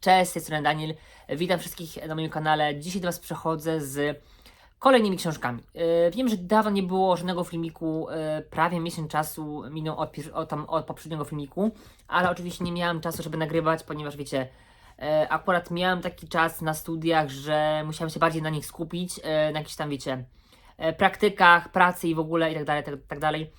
Cześć, z tej strony Daniel. Witam wszystkich na moim kanale. Dzisiaj do Was przechodzę z kolejnymi książkami. Yy, Wiem, że dawno nie było żadnego filmiku, yy, prawie miesiąc czasu minął od, od, od poprzedniego filmiku, ale oczywiście nie miałem czasu, żeby nagrywać, ponieważ wiecie, yy, akurat miałem taki czas na studiach, że musiałem się bardziej na nich skupić, na jakichś tam, wiecie, praktykach, pracy i w ogóle i tak dalej, tak, tak dalej.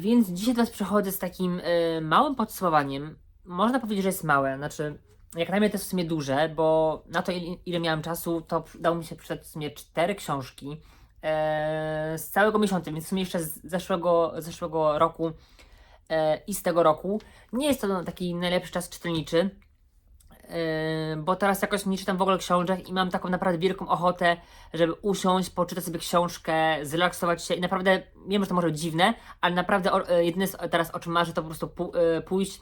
Więc dzisiaj do Was przechodzę z takim małym podsumowaniem. Można powiedzieć, że jest małe, znaczy jak na mnie to jest w sumie duże, bo na to ile, ile miałem czasu, to udało mi się przeczytać w sumie cztery książki yy, z całego miesiąca, więc w sumie jeszcze z zeszłego, zeszłego roku yy, i z tego roku. Nie jest to taki najlepszy czas czytelniczy, Yy, bo teraz jakoś nie czytam w ogóle książek i mam taką naprawdę wielką ochotę, żeby usiąść, poczytać sobie książkę, zrelaksować się i naprawdę, wiem, że to może być dziwne, ale naprawdę o, yy, jedyne teraz o czym marzę to po prostu yy, pójść,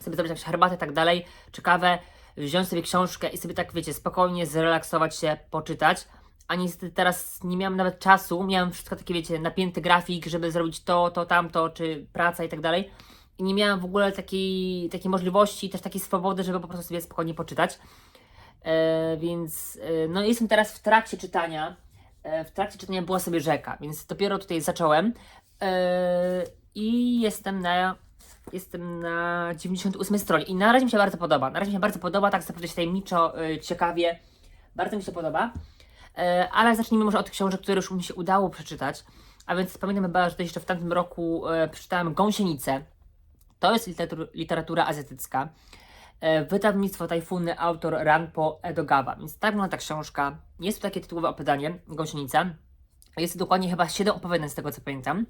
sobie zrobić jakąś herbatę i tak dalej, czy kawę, wziąć sobie książkę i sobie tak, wiecie, spokojnie zrelaksować się, poczytać. A niestety teraz nie miałem nawet czasu, miałem wszystko takie, wiecie, napięty grafik, żeby zrobić to, to, tamto, czy praca i tak dalej i nie miałem w ogóle takiej, takiej możliwości, też takiej swobody, żeby po prostu sobie spokojnie poczytać. E, więc e, no jestem teraz w trakcie czytania. E, w trakcie czytania była sobie rzeka, więc dopiero tutaj zacząłem. E, I jestem na jestem na 98 stronie i na razie mi się bardzo podoba. Na razie mi się bardzo podoba, tak naprawdę się tajemniczo, e, ciekawie. Bardzo mi się podoba. E, ale zacznijmy może od książek, które już mi się udało przeczytać. A więc pamiętam chyba, że jeszcze w tamtym roku e, przeczytałem Gąsienicę. To jest literatura, literatura azjatycka. E, Wydawnictwo Tajfuny, autor Ranpo Edogawa. Więc tak wygląda ta książka. Jest to takie tytułowe opowiadanie, Gąsienica. Jest to dokładnie chyba 7 opowiadań z tego co pamiętam.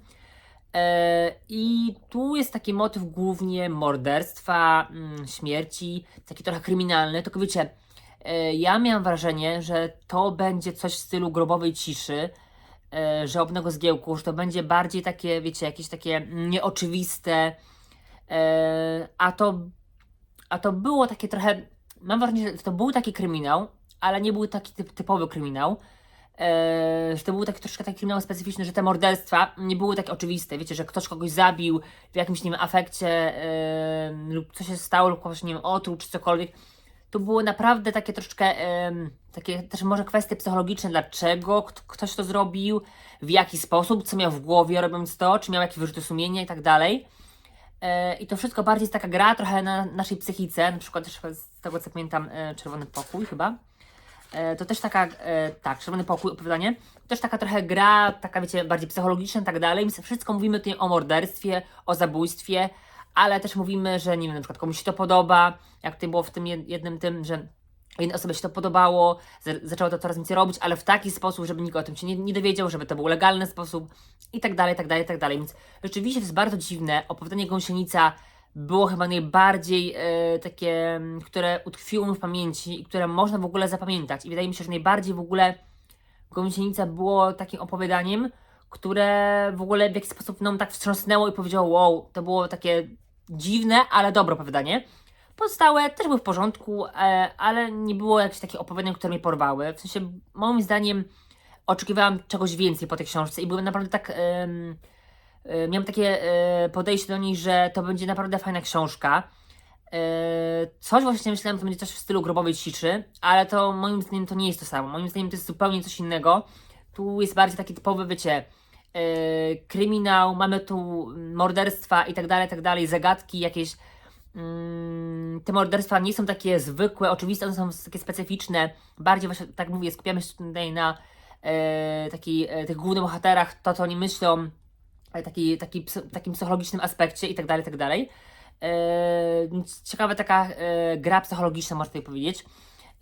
E, I tu jest taki motyw głównie morderstwa, mm, śmierci, taki trochę kryminalny. Tylko wiecie, e, ja miałam wrażenie, że to będzie coś w stylu grobowej ciszy, e, żałobnego zgiełku, że to będzie bardziej takie, wiecie, jakieś takie nieoczywiste, a to a to było takie trochę. Mam wrażenie, że to był taki kryminał, ale nie był taki typ, typowy kryminał. Eee, że to był taki troszkę taki kryminał specyficzny, że te morderstwa nie były takie oczywiste. Wiecie, że ktoś kogoś zabił w jakimś, nie wiem, afekcie eee, lub coś się stało, lub kogoś, nie wiem, otruł czy cokolwiek. To było naprawdę takie troszeczkę, em, takie też może kwestie psychologiczne, dlaczego kt- ktoś to zrobił, w jaki sposób, co miał w głowie robiąc to, czy miał jakieś wyrzuty sumienia i tak dalej. E, I to wszystko bardziej jest taka gra trochę na naszej psychice, na przykład z tego co pamiętam e, Czerwony Pokój chyba. E, To też taka, e, tak, Czerwony Pokój, opowiadanie. Też taka trochę gra, taka wiecie, bardziej psychologiczna i tak dalej. My wszystko mówimy tutaj o morderstwie, o zabójstwie, ale też mówimy, że nie wiem, na przykład komuś się to podoba, jak tutaj było w tym jed- jednym tym, że jednej osobie się to podobało, zaczęło to coraz więcej robić, ale w taki sposób, żeby nikt o tym się nie, nie dowiedział, żeby to był legalny sposób i tak dalej, tak dalej, tak dalej. Więc rzeczywiście to jest bardzo dziwne. Opowiadanie Gąsienica było chyba najbardziej e, takie, które utkwiło mi w pamięci i które można w ogóle zapamiętać. I wydaje mi się, że najbardziej w ogóle Gąsienica było takim opowiadaniem, które w ogóle w jakiś sposób nam tak wstrząsnęło i powiedziało, wow, to było takie dziwne, ale dobre opowiadanie. Pozostałe też były w porządku, e, ale nie było jakichś takich opowiadań, które mnie porwały. W sensie, moim zdaniem, oczekiwałam czegoś więcej po tej książce i byłem naprawdę tak. e, miałem takie e, podejście do niej, że to będzie naprawdę fajna książka. E, coś właśnie myślałem, to będzie coś w stylu grobowej ciszy, ale to moim zdaniem to nie jest to samo. Moim zdaniem to jest zupełnie coś innego. Tu jest bardziej taki typowy, wiecie, e, kryminał, mamy tu morderstwa i tak dalej, tak dalej, zagadki jakieś. Mm, te morderstwa nie są takie zwykłe, oczywiste, one są takie specyficzne. Bardziej właśnie, tak mówię, skupiamy się tutaj na e, taki, e, tych głównych bohaterach, to co oni myślą, e, taki, taki, takim psychologicznym aspekcie i tak dalej, tak dalej. E, ciekawa taka e, gra psychologiczna, można tutaj powiedzieć.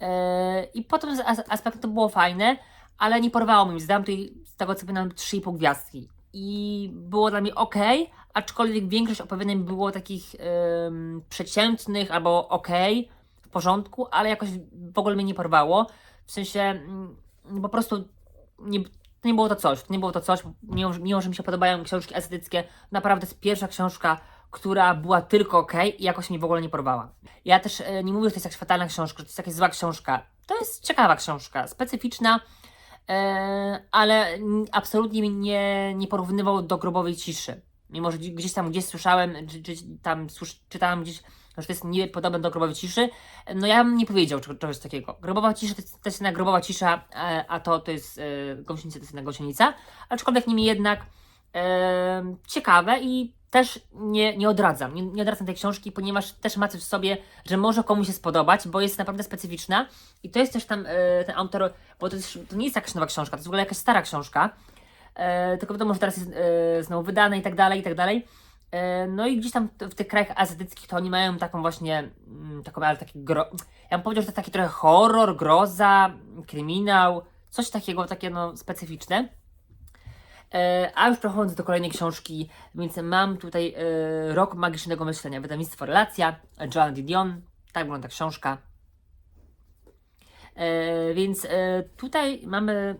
E, I potem z as- aspekt to było fajne, ale nie porwało mnie. Zdałam tutaj z tego co pamiętam 3,5 gwiazdki. I było dla mnie ok, aczkolwiek większość opowiadań było takich przeciętnych albo ok, w porządku, ale jakoś w ogóle mnie nie porwało. W sensie mm, po prostu nie, to nie było to coś, to nie było to coś, mimo, mimo że mi się podobają książki estetyckie, naprawdę jest pierwsza książka, która była tylko ok i jakoś mnie w ogóle nie porwała. Ja też e, nie mówię, że to jest jakaś fatalna książka, że to jest jakaś zła książka. To jest ciekawa książka, specyficzna, e, ale absolutnie mnie nie, nie porównywał do grobowej ciszy. Mimo, że gdzieś tam gdzieś słyszałem, czy, czy tam słysz, czytałem gdzieś, że to jest niby podobne do grobowej ciszy. No ja bym nie powiedział czegoś, takiego. Grobowa cisza to jest, to jest grobowa cisza, e, a to to jest e, gąsienica, to jest jedna gąsienica. Aczkolwiek nimi jednak e, ciekawe i też nie, nie odradzam. Nie, nie odradzam tej książki, ponieważ też ma coś w sobie, że może komuś się spodobać, bo jest naprawdę specyficzna. I to jest też tam e, ten autor, bo to, jest, to nie jest jakaś nowa książka, to jest w ogóle jakaś stara książka. E, tylko wiadomo, że teraz jest e, znowu wydane i tak dalej, i tak dalej. E, no i gdzieś tam w tych krajach azjatyckich to oni mają taką właśnie, mm, taką, ale taki gro... Ja bym powiedział, że to taki trochę horror, groza, kryminał, coś takiego, takie no specyficzne. E, a już przechodząc do kolejnej książki, więc mam tutaj e, Rok Magicznego Myślenia, wydawnictwo Relacja, Joan Didion, tak wygląda książka. Więc tutaj mamy,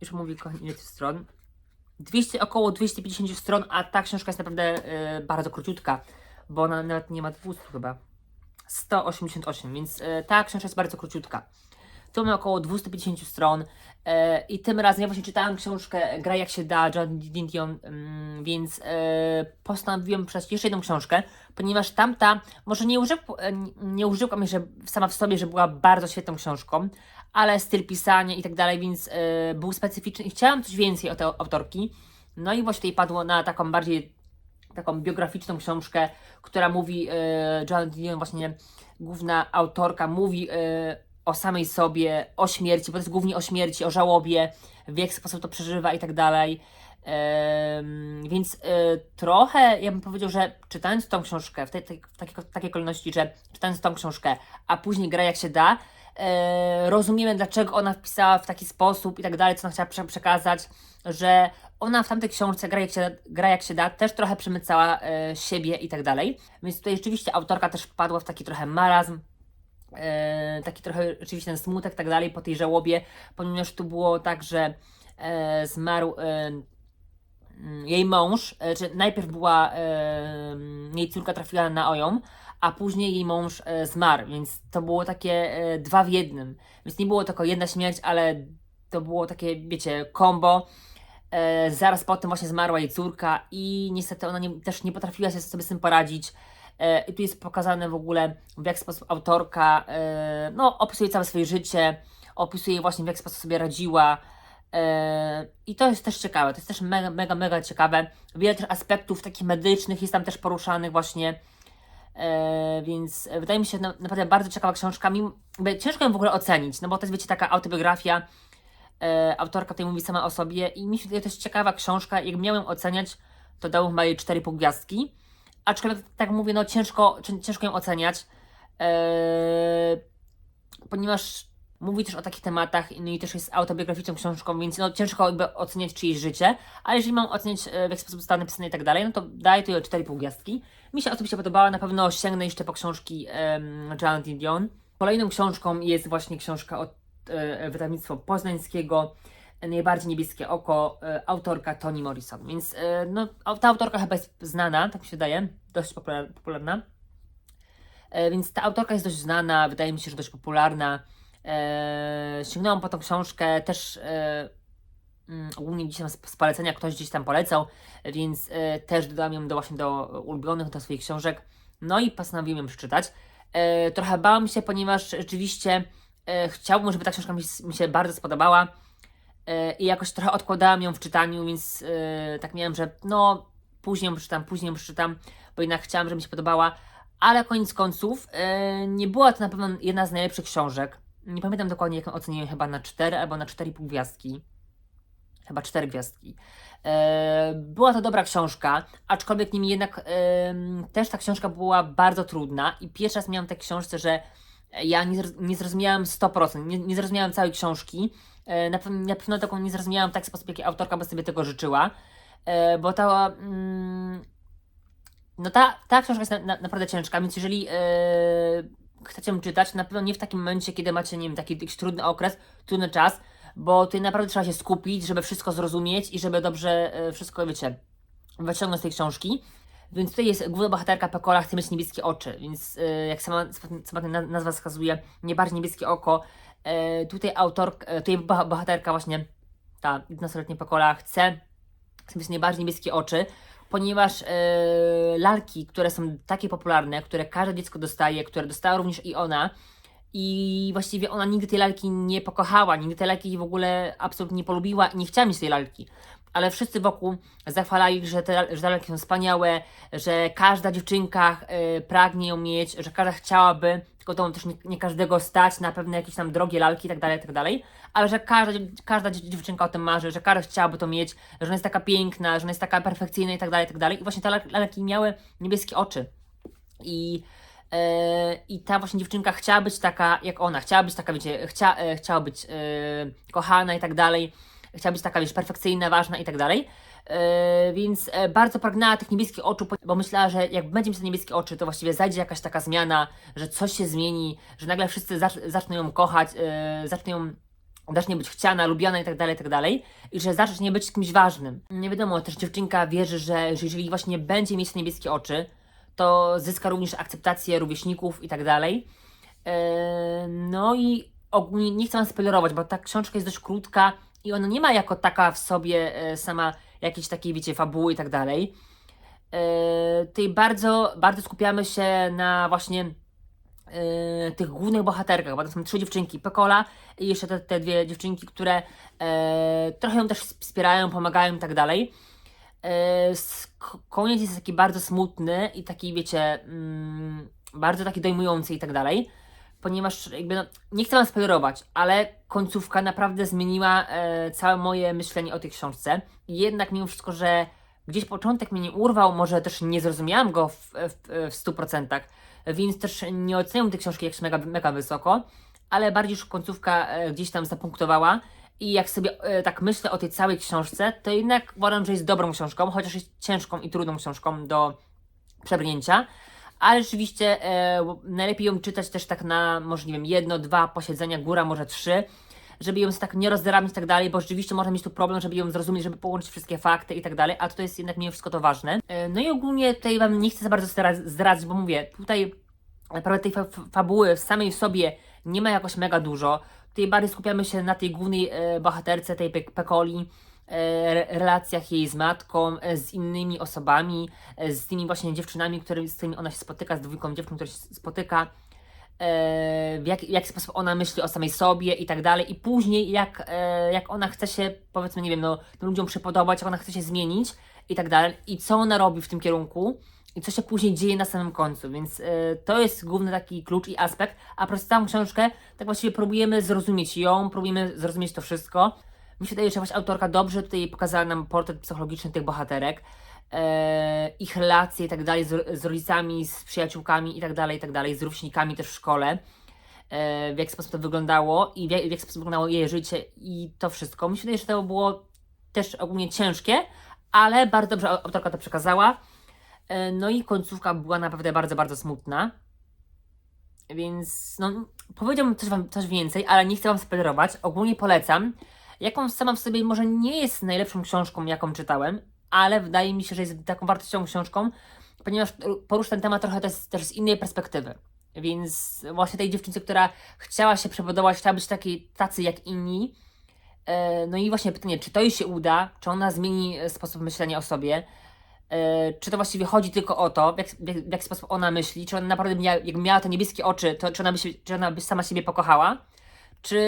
już mówię kochani, ile stron, 200, około 250 stron, a ta książka jest naprawdę e, bardzo króciutka, bo ona nawet nie ma 200 chyba. 188, więc e, ta książka jest bardzo króciutka. Tu mamy około 250 stron e, i tym razem ja właśnie czytałem książkę Gra jak się da, John Didion, mm, więc e, postanowiłem przeczytać jeszcze jedną książkę, ponieważ tamta może nie, użył, e, nie użyłam że sama w sobie, że była bardzo świetną książką, ale styl pisania i tak dalej, więc e, był specyficzny i chciałam coś więcej o tej autorki. No i właśnie tutaj padło na taką bardziej taką biograficzną książkę, która mówi, e, Joan właśnie główna autorka mówi e, o samej sobie, o śmierci, bo to jest głównie o śmierci, o żałobie, w jaki sposób to przeżywa i tak dalej. Więc e, trochę, ja bym powiedział, że czytając tą książkę, w, tej, w takiej, w takiej kolejności, że czytając tą książkę, a później gra jak się da, e, rozumiemy dlaczego ona wpisała w taki sposób i tak dalej, co ona chciała prze przekazać, że ona w tamtej książce gra jak się, gra jak się da, też trochę przemycała e, siebie i tak dalej. Więc tutaj rzeczywiście autorka też wpadła w taki trochę marazm, e, taki trochę rzeczywiście ten smutek i tak dalej po tej żałobie, ponieważ tu było tak, że zmarł jej mąż, czy najpierw była, jej córka trafiła na oją, a później jej mąż e, zmarł, więc to było takie e, dwa w jednym. Więc nie było tylko jedna śmierć, ale to było takie, wiecie, combo. E, zaraz potem właśnie zmarła jej córka i niestety ona nie, też nie potrafiła się sobie z tym poradzić. I tu jest pokazane w ogóle, w jaki sposób autorka no, opisuje całe swoje życie, opisuje właśnie w jaki sposób sobie radziła. I to jest też ciekawe, to jest też mega, mega, mega ciekawe. Wiele też aspektów takich medycznych jest tam też poruszanych właśnie. E, więc wydaje mi się na, naprawdę bardzo ciekawa książka. Mimo, ciężko ją w ogóle ocenić, no bo to jest wiecie taka autobiografia. E, autorka tutaj mówi sama o sobie i mi się wydaje, to jest ciekawa książka. Jak miałem oceniać, to dałbym jej 4,5 gwiazdki. Aczkolwiek tak mówię, no ciężko, cię- ciężko ją oceniać. E, ponieważ mówi też o takich tematach, no i też jest autobiograficzną książką, więc no ciężko jakby oceniać czyjeś życie, ale jeżeli mam oceniać e, w jaki sposób zostało napisane i tak dalej, no to daję tu 4,5 gwiazdki. Mi się osobiście podobała, na pewno sięgnę jeszcze po książki um, Janet Dion. Kolejną książką jest właśnie książka od e, wydawnictwa poznańskiego, Najbardziej niebieskie oko, e, autorka Toni Morrison, więc e, no, ta autorka chyba jest znana, tak mi się wydaje, dość popular- popularna. E, więc ta autorka jest dość znana, wydaje mi się, że dość popularna. E, sięgnąłem po tą książkę, też e, mm, ogólnie gdzieś tam z, polecenia ktoś gdzieś tam polecał, więc e, też dodałem ją do właśnie do ulubionych, do swoich książek. No i postanowiłem ją przeczytać. E, trochę bałam się, ponieważ rzeczywiście e, chciałbym, żeby ta książka mi, mi się bardzo spodobała. E, I jakoś trochę odkładałem ją w czytaniu, więc e, tak miałem, że no później ją przeczytam, później ją przeczytam, bo jednak chciałam, żeby mi się podobała. Ale koniec końców e, nie była to na pewno jedna z najlepszych książek. Nie pamiętam dokładnie, jak oceniłem, chyba na 4 albo na 4,5 gwiazdki. Chyba 4 gwiazdki. E, była to dobra książka, aczkolwiek nim jednak em, też ta książka była bardzo trudna i pierwszy raz miałam w tej książce, że ja nie, zroz- nie zrozumiałam 100%, nie, nie zrozumiałam całej książki. E, na, na pewno taką nie zrozumiałam w taki sposób, jaki autorka by sobie tego życzyła. E, bo ta. Mm, no ta, ta książka jest na, na, naprawdę ciężka, więc jeżeli e, chcecie ją czytać, na pewno nie w takim momencie, kiedy macie, nie wiem, taki jakiś trudny okres, trudny czas, bo tutaj naprawdę trzeba się skupić, żeby wszystko zrozumieć i żeby dobrze e, wszystko, wiecie, wyciągnąć z tej książki. Więc tutaj jest główna bohaterka Pekola, chce mieć niebieskie oczy, więc e, jak sama, sama nazwa wskazuje, nie bardziej niebieskie oko. E, tutaj autor, e, tutaj boha- bohaterka właśnie, ta 11-letnia Pekola chce, chce mieć najbardziej niebieskie oczy, ponieważ e, lalki, które są takie popularne, które każde dziecko dostaje, które dostała również i ona, i właściwie ona nigdy tej lalki nie pokochała, nigdy tej lalki w ogóle absolutnie nie polubiła i nie chciała mieć tej lalki. Ale wszyscy wokół zachwalali, że te, że lalki są wspaniałe, że każda dziewczynka e, pragnie ją mieć, że każda chciałaby, tylko to też nie, nie każdego stać na pewne jakieś tam drogie lalki i tak dalej, tak ale że każda, każda dziew- dziewczynka o tym marzy, że każda chciałaby to mieć, że ona jest taka piękna, że ona jest taka perfekcyjna i tak dalej, i właśnie te lal- lalki miały niebieskie oczy. I, e, I ta właśnie dziewczynka chciała być taka jak ona, chciała być taka, wiecie, chcia, e, chciała być e, kochana i tak dalej, chciała być taka, wiesz, perfekcyjna, ważna i tak dalej. E, więc e, bardzo pragnęła tych niebieskich oczu, bo myślała, że jak będzie mieć te niebieskie oczy, to właściwie zajdzie jakaś taka zmiana, że coś się zmieni, że nagle wszyscy zacz, zaczną ją kochać, e, zaczną ją zacznie być chciana, lubiana i tak dalej, i tak dalej, i że zacznie być kimś ważnym. Nie wiadomo, też dziewczynka wierzy, że, że jeżeli właśnie będzie mieć niebieskie oczy, to zyska również akceptację rówieśników i tak dalej. No i ogólnie nie chcę wam spoilerować, bo ta książka jest dość krótka i ona nie ma jako taka w sobie e, sama jakiejś takiej, wiecie, fabuły i tak dalej. Eee, Tutaj bardzo, bardzo skupiamy się na właśnie e, tych głównych bohaterkach, bo to są trzy dziewczynki, Pekola i jeszcze te, te dwie dziewczynki, które e, trochę ją też wspierają, pomagają i tak dalej. E, koniec jest taki bardzo smutny i taki, wiecie, mm, bardzo taki dojmujący i tak dalej, ponieważ jakby, no, nie chcę wam spoilerować, ale końcówka naprawdę zmieniła e, całe moje myślenie o tej książce. Jednak mimo wszystko, że gdzieś początek mnie nie urwał, może też nie zrozumiałam go w, w, w 100%, więc też nie oceniam tej książki jakoś mega, mega wysoko, ale bardziej już końcówka e, gdzieś tam zapunktowała i jak sobie e, tak myślę o tej całej książce, to jednak uważam, że jest dobrą książką, chociaż jest ciężką i trudną książką do przebrnięcia, ale rzeczywiście e, najlepiej ją czytać też tak na, może nie wiem, jedno, dwa posiedzenia, góra może trzy, żeby ją tak nie rozdrabnić i tak dalej, bo rzeczywiście można mieć tu problem, żeby ją zrozumieć, żeby połączyć wszystkie fakty i tak dalej, a to jest jednak mimo wszystko to ważne. E, No i ogólnie tutaj Wam nie chcę za bardzo zdra- zdradzać, bo mówię, tutaj naprawdę tej fa fabuły samej w sobie nie ma jakoś mega dużo. Tutaj bardziej skupiamy się na tej głównej e, bohaterce, tej Pe Pekoli, relacjach jej z matką, e, z innymi osobami, e, z tymi właśnie dziewczynami, z którymi ona się spotyka, z dwójką dziewczyn, które się spotyka, e, w jak, jaki sposób ona myśli o samej sobie i tak dalej. I później, jak, e, jak ona chce się, powiedzmy, nie wiem, no, ludziom przypodobać, jak ona chce się zmienić i tak dalej. I co ona robi w tym kierunku i co się później dzieje na samym końcu. Więc e, to jest główny taki klucz i aspekt. A przez całą książkę, tak właściwie próbujemy zrozumieć ją, próbujemy zrozumieć to wszystko. Mi się wydaje, że właśnie autorka dobrze tutaj pokazała nam portret psychologiczny tych bohaterek, e, ich relacje i tak dalej z, z rodzicami, z przyjaciółkami i tak dalej, i tak dalej, z rówieśnikami też w szkole, e, w jaki sposób to wyglądało i w, jak- w jaki sposób wyglądało jej życie i to wszystko. Mi się wydaje, że to było też ogólnie ciężkie, ale bardzo dobrze au- autorka to przekazała. E, No i końcówka była naprawdę bardzo, bardzo smutna. Więc no, powiedziałbym coś, wam, coś więcej, ale nie chcę Wam spoilerować. Ogólnie polecam. Jaką sama w sobie może nie jest najlepszą książką, jaką czytałem, ale wydaje mi się, że jest taką wartościową książką, ponieważ porusza ten temat trochę też, też z innej perspektywy. Więc właśnie tej dziewczynce, która chciała się przepodobać, chciała być takiej, tacy jak inni. E, No i właśnie pytanie, czy to jej się uda, czy ona zmieni e, sposób myślenia o sobie, E, czy to właściwie chodzi tylko o to, w, jak, jak, sposób ona myśli, czy ona naprawdę mia, jak miała te niebieskie oczy, to czy ona by, się, czy ona by sama siebie pokochała, czy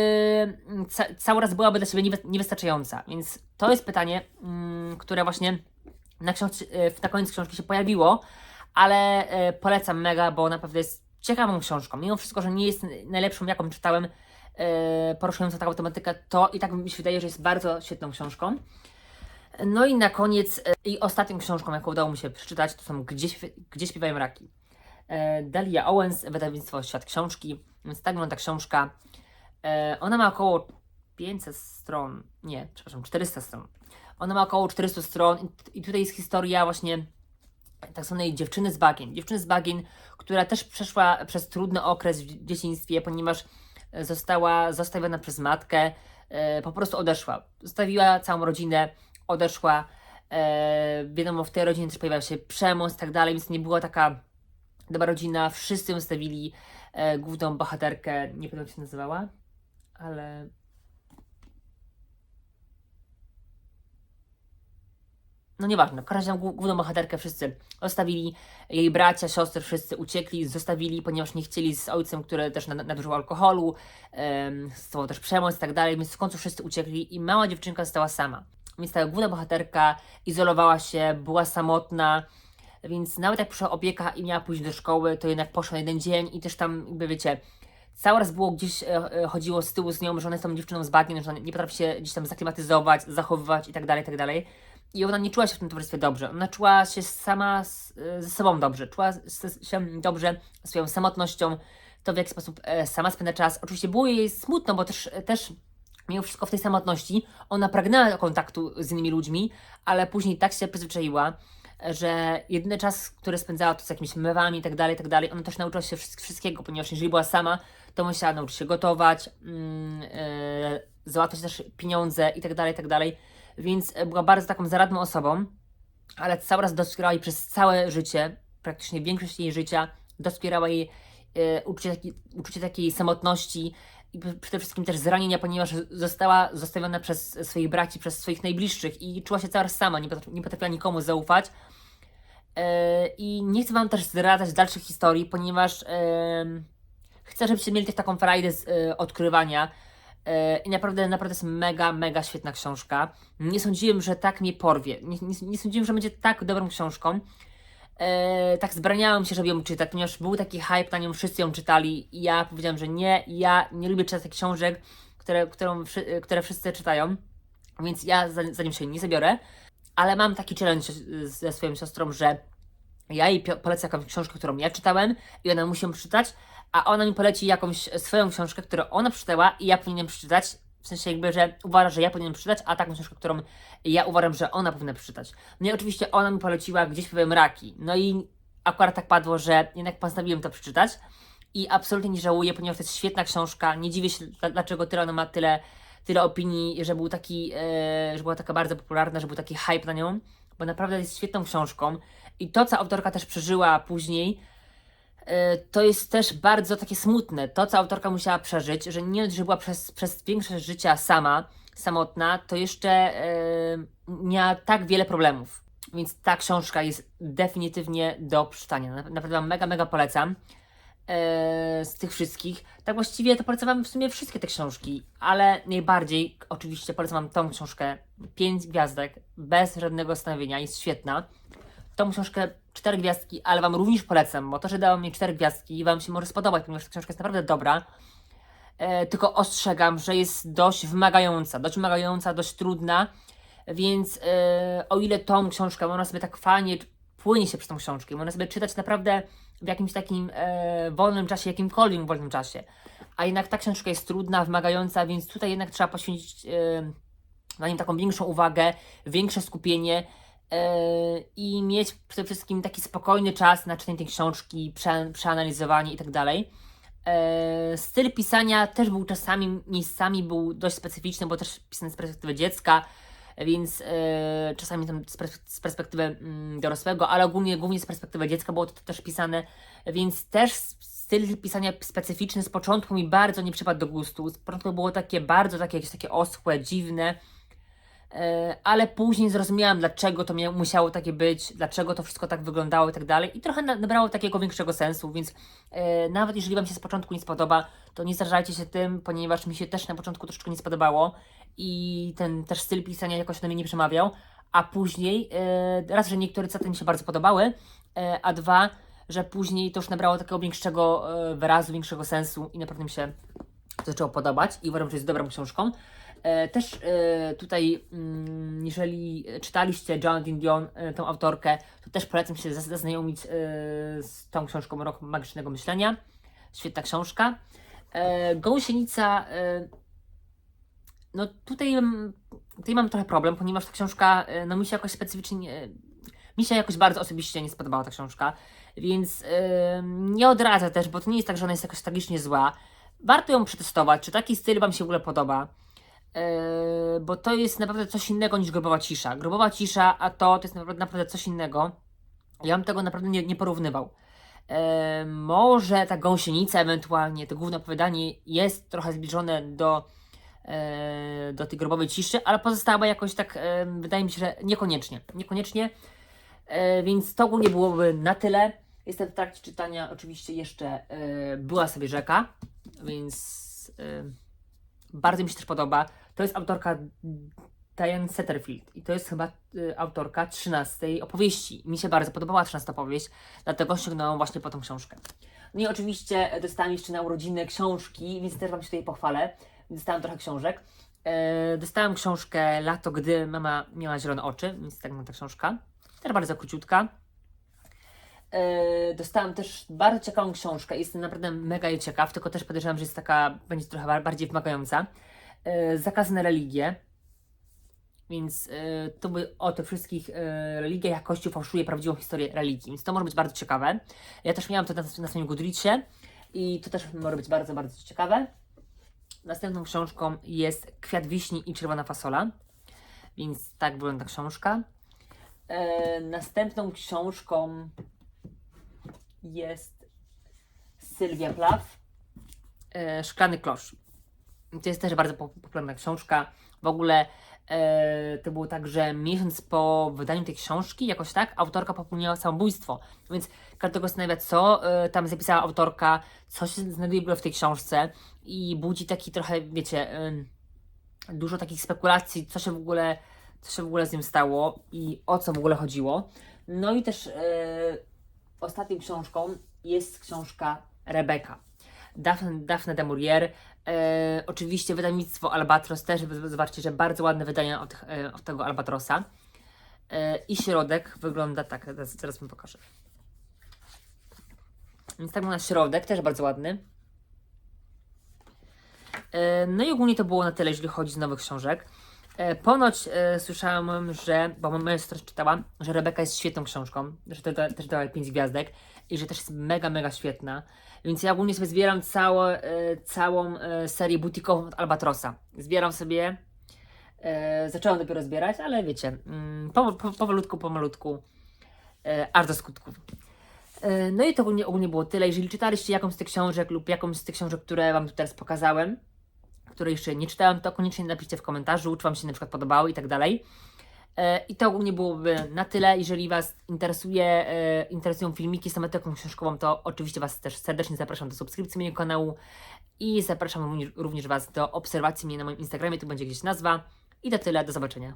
mm, ca, cały raz byłaby dla siebie niewy, niewystarczająca. Więc to jest pytanie, mm, które właśnie na, e, na koniec książki się pojawiło, ale e, polecam mega, bo naprawdę jest ciekawą książką. Mimo wszystko, że nie jest najlepszą, jaką czytałem, e, poruszającą taką tematykę, to i tak mi się wydaje, że jest bardzo świetną książką. No i na koniec i ostatnią książką, jaką udało mi się przeczytać, to są Gdzie, Gdzie śpiewają raki. Delia Owens, wydawnictwo Świat Książki. Więc tak wygląda książka. E, Ona ma około 500 stron, nie, przepraszam, 400 stron. Ona ma około 400 stron i- tutaj jest historia właśnie tak zwanej dziewczyny z bagien. Dziewczyny z bagien, która też przeszła przez trudny okres w dzieciństwie, ponieważ e, została zostawiona przez matkę, e, po prostu odeszła. Zostawiła całą rodzinę, odeszła. Wiadomo, w tej rodzinie też pojawiał się przemoc i tak dalej, więc nie była taka dobra rodzina. Wszyscy ją stawili e, główną bohaterkę, nie pamiętam jak się nazywała, ale no nieważne, w każdym razie głó- główną bohaterkę wszyscy zostawili, jej bracia, siostry wszyscy uciekli, zostawili, ponieważ nie chcieli z ojcem, który też nad- nadużywał alkoholu, um, stosował też przemoc i tak dalej, więc w końcu wszyscy uciekli i mała dziewczynka została sama. Więc ta główna bohaterka izolowała się, była samotna, więc nawet jak przyszła opieka i miała pójść do szkoły, to jednak poszła jeden dzień i też tam, jakby wiecie, cały raz było gdzieś, e, e, chodziło z tyłu z nią, że ona jest tą dziewczyną z bagiem, że ona nie potrafi się gdzieś tam zaklimatyzować, zachowywać i tak dalej, i tak dalej. I ona nie czuła się w tym towarzystwie dobrze. Ona czuła się sama e, ze sobą dobrze. Czuła się dobrze swoją samotnością, to w jaki sposób sama spędza czas. Oczywiście było jej smutno, bo też, też mimo wszystko w tej samotności ona pragnęła kontaktu z innymi ludźmi, ale później tak się przyzwyczaiła, że jedyny czas, który spędzała to z jakimiś mewami i tak dalej, tak dalej, ona też nauczyła się wszyst- wszystkiego, ponieważ jeżeli była sama, to musiała nauczyć się gotować, mm, e, załatwiać też pieniądze i tak dalej, i tak więc e, była bardzo taką zaradną osobą, ale cały raz doskwierała jej przez całe życie, praktycznie większość jej życia, doskwierała jej e, uczucie, uczucie takiej samotności i przede wszystkim też zranienia, ponieważ została zostawiona przez swoich braci, przez swoich najbliższych i czuła się cały czas sama, nie, nie potrafiła nikomu zaufać. I nie chcę Wam też zdradzać dalszych historii, ponieważ em, chcę, żebyście mieli też taką frajdę z e, odkrywania. E, I naprawdę, naprawdę jest mega, mega świetna książka. Nie sądziłem, że tak mnie porwie. Nie, nie, nie sądziłem, że będzie tak dobrą książką. E, tak zbraniałem się, żeby ją czytać, ponieważ był taki hype na nią, wszyscy ją czytali i ja powiedziałem, że nie, ja nie lubię czytać książek, które, którą, wszy- które wszyscy czytają, więc ja za, za nim się nie zabiorę, ale mam taki challenge ze swoją siostrą, że ja jej polecę jakąś książkę, którą ja czytałem i ona musi ją przeczytać, a ona mi poleci jakąś swoją książkę, którą ona przeczytała i ja powinienem przeczytać. W sensie jakby, że uważa, że ja powinienem przeczytać, a taką książkę, którą ja uważam, że ona powinna przeczytać. No i oczywiście ona mi poleciła Gdzieś śpiewają raki. No i akurat tak padło, że jednak postanowiłem to przeczytać i absolutnie nie żałuję, ponieważ to jest świetna książka. Nie dziwię się, dla- dlaczego tyle ona ma tyle, tyle opinii, że był taki, e, że była taka bardzo popularna, że był taki hype na nią, bo naprawdę jest świetną książką. I to, co autorka też przeżyła później, to jest też bardzo takie smutne. To, co autorka musiała przeżyć, że nie że była przez, przez większość życia sama, samotna, to jeszcze e, miała tak wiele problemów. Więc ta książka jest definitywnie do przeczytania. Na- Naprawdę wam mega, mega polecam. E, z tych wszystkich. Tak właściwie to polecam w sumie wszystkie te książki, ale najbardziej oczywiście polecam tą książkę. Pięć gwiazdek, bez żadnego zastanowienia, jest świetna. Tą książkę cztery gwiazdki, ale wam również polecam, bo to, że dałam mi cztery gwiazdki, wam się może spodobać, ponieważ ta książka jest naprawdę dobra. E, tylko ostrzegam, że jest dość wymagająca, dość wymagająca, dość trudna, więc e, o ile tą książkę można sobie tak fajnie płynie się przez tą książkę, można sobie czytać naprawdę w jakimś takim e, wolnym czasie, jakimkolwiek wolnym czasie, a jednak ta książka jest trudna, wymagająca, więc tutaj jednak trzeba poświęcić e, na nim taką większą uwagę, większe skupienie i mieć przede wszystkim taki spokojny czas na czytanie tej książki, prze, przeanalizowanie i tak dalej. E, styl pisania też był czasami, miejscami był dość specyficzny, bo też pisany z perspektywy dziecka, więc e, czasami tam z, pers- z perspektywy mm, dorosłego, ale ogólnie głównie z perspektywy dziecka było to, też pisane, więc też styl pisania specyficzny z początku mi bardzo nie przypadł do gustu. Z początku było takie bardzo takie jakieś takie oschłe, dziwne, E, ale później zrozumiałam, dlaczego to musiało takie być, dlaczego to wszystko tak wyglądało i tak dalej. I trochę na- nabrało takiego większego sensu, więc e, nawet jeżeli Wam się z początku nie spodoba, to nie zrażajcie się tym, ponieważ mi się też na początku troszeczkę nie spodobało i ten też styl pisania jakoś do mnie nie przemawiał, a później e, raz, że niektóre cytaty mi się bardzo podobały, e, a dwa, że później to już nabrało takiego większego e, wyrazu, większego sensu i naprawdę mi się to zaczęło podobać i uważam, że jest dobrą książką. E, też e, tutaj, mm, jeżeli czytaliście Joan Dion, e, tą autorkę, to też polecam się zaz- zaznajomić z tą książką Rok Magicznego Myślenia. Świetna książka. Gąsienica, no tutaj, tutaj mam trochę problem, ponieważ ta książka, no mi się jakoś specyficznie, mi się jakoś bardzo osobiście nie spodobała ta książka, więc nie odradzę też, bo to nie jest tak, że ona jest jakoś tragicznie zła. Warto ją przetestować, czy taki styl Wam się w ogóle podoba. Yy, bo to jest naprawdę coś innego niż grobowa cisza. Grobowa cisza, a to, to jest naprawdę, naprawdę coś innego. Ja bym tego naprawdę nie, nie porównywał. Yy, może ta gąsienica ewentualnie, to główne opowiadanie jest trochę zbliżone do e, do tej grobowej ciszy, ale pozostała jakoś tak, e, wydaje mi się, że niekoniecznie. Niekoniecznie, e, więc to ogólnie byłoby na tyle. Jestem w trakcie czytania, oczywiście jeszcze e, była sobie rzeka, więc e, bardzo mi się też podoba. To jest autorka Diane Setterfield i to jest chyba y, autorka 13 opowieści. Mi się bardzo podobała 13 opowieść, dlatego sięgnąłem właśnie po tą książkę. No i oczywiście dostałem jeszcze na urodziny książki, więc też Wam się tutaj pochwalę. Dostałem trochę książek. E, dostałem książkę Lato, gdy mama miała zielone oczy, więc tak ma ta książka. Też bardzo króciutka. E, dostałem też bardzo ciekawą książkę. Jestem naprawdę mega jej ciekaw, tylko też podejrzewam, że jest taka, będzie trochę bar- bardziej wymagająca. E, Zakazane religie. Więc e, to by o tych wszystkich e, religiach, jak Kościół fałszuje prawdziwą historię religii. Więc to może być bardzo ciekawe. Ja też miałam to na, na swoim Goodreadsie i to też może być bardzo, bardzo ciekawe. Następną książką jest Kwiat wiśni i czerwona fasola. Więc tak wygląda książka. E, następną książką jest Sylwia Plath, e, Szklany klosz. To jest też bardzo po- popularna książka. W ogóle e, to było tak, że miesiąc po wydaniu tej książki, jakoś tak, autorka popełniła samobójstwo. Więc każdego zastanawia, co e, tam zapisała autorka, co się znajduje w tej książce i budzi taki trochę, wiecie, em, dużo takich spekulacji, co się w ogóle, co się w ogóle z nim stało i o co w ogóle chodziło. No i też e, ostatnią książką jest książka Rebeka. Daphne, Daphne de Maurier. E, oczywiście wydawnictwo Albatros też, zobaczcie, że bardzo ładne wydania od, e, od tego Albatrosa. E, I środek wygląda tak, teraz, teraz wam pokażę. Więc tak wygląda środek, też bardzo ładny. E, No i ogólnie to było na tyle, jeżeli chodzi z nowych książek. E, Ponoć e, słyszałam, że, bo moja siostra czytała, że Rebeka jest świetną książką, że to, to, też dała 5 gwiazdek i że też jest mega, mega świetna. Więc ja ogólnie sobie zbieram całe, e, całą e, serię butikową od Albatrosa. Zbieram sobie, e, zaczęłam dopiero zbierać, ale wiecie, mm, po, po, powolutku, pomalutku, e, aż do skutków. E, No i to ogólnie, ogólnie było tyle. Jeżeli czytaliście jakąś z tych książek lub jakąś z tych książek, które Wam tu teraz pokazałem, które jeszcze nie czytałem, to koniecznie napiszcie w komentarzu, czy Wam się na przykład podobały i tak dalej. E, I to ogólnie byłoby na tyle. Jeżeli Was interesuje, e, interesują filmiki z tematyką książkową, to oczywiście Was też serdecznie zapraszam do subskrypcji mojego kanału i zapraszam również- również Was do obserwacji mnie na moim Instagramie, tu będzie gdzieś nazwa. I to tyle, do zobaczenia.